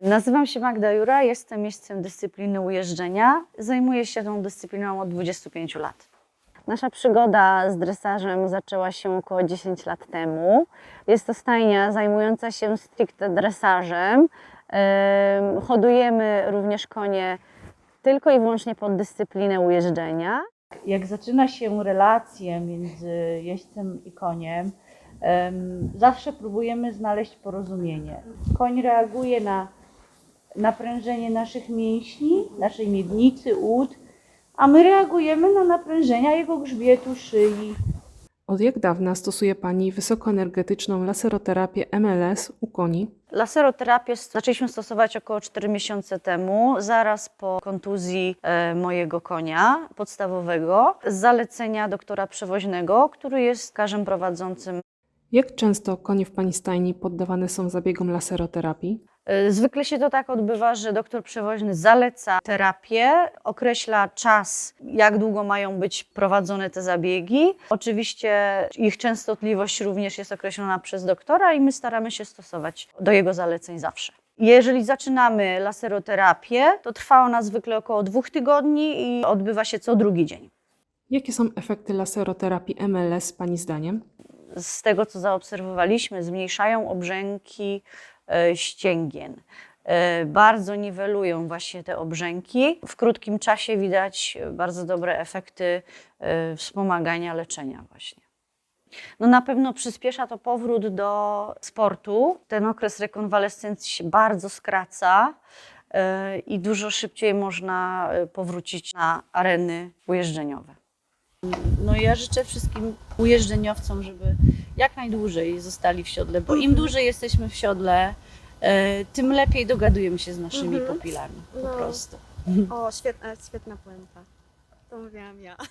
Nazywam się Magda Jura, jestem miejscem dyscypliny ujeżdżenia. Zajmuję się tą dyscypliną od 25 lat. Nasza przygoda z dresażem zaczęła się około 10 lat temu. Jest to stajnia zajmująca się stricte dresażem. Em, Hodujemy również konie tylko i wyłącznie pod dyscyplinę ujeżdżenia. jak zaczyna się relacje między jeźdźcem i koniem, em, zawsze próbujemy znaleźć porozumienie. Koń reaguje na naprężenie naszych mięśni, naszej miednicy, ud, a my reagujemy na naprężenia jego grzbietu, szyi. Od jak dawna stosuje Pani wysokoenergetyczną laseroterapię MLS u koni? Laseroterapię zaczęliśmy stosować około 4 miesiące temu, zaraz po kontuzji e, mojego konia podstawowego, z zalecenia doktora przewoźnego, który jest lekarzem prowadzącym. Jak często konie w Pani stajni poddawane są zabiegom laseroterapii? E, Zwykle się to tak odbywa, że doktor przewoźny zaleca terapię, określa czas, jak długo mają być prowadzone te zabiegi. Oczywiście ich częstotliwość również jest określona przez doktora i my staramy się stosować do jego zaleceń zawsze. Jeżeli zaczynamy laseroterapię, to trwa ona zwykle około dwóch tygodni i odbywa się co drugi dzień. Jakie są efekty laseroterapii MLS Pani zdaniem? z tego, co zaobserwowaliśmy, zmniejszają obrzęki ścięgien. E, Bardzo niwelują właśnie te obrzęki. W krótkim czasie widać bardzo dobre efekty e, wspomagania leczenia właśnie. No na pewno przyspiesza to powrót do sportu. Ten okres rekonwalescencji się bardzo skraca e, i dużo szybciej można e, powrócić na areny ujeżdżeniowe. No ja życzę wszystkim ujeżdżeniowcom, żeby jak najdłużej zostali w siodle, bo im dłużej jesteśmy w siodle, e, tym lepiej dogadujemy się z naszymi Mhm. pupilami po No. prostu. O, świetna, świetna puenta. To mówiłam ja.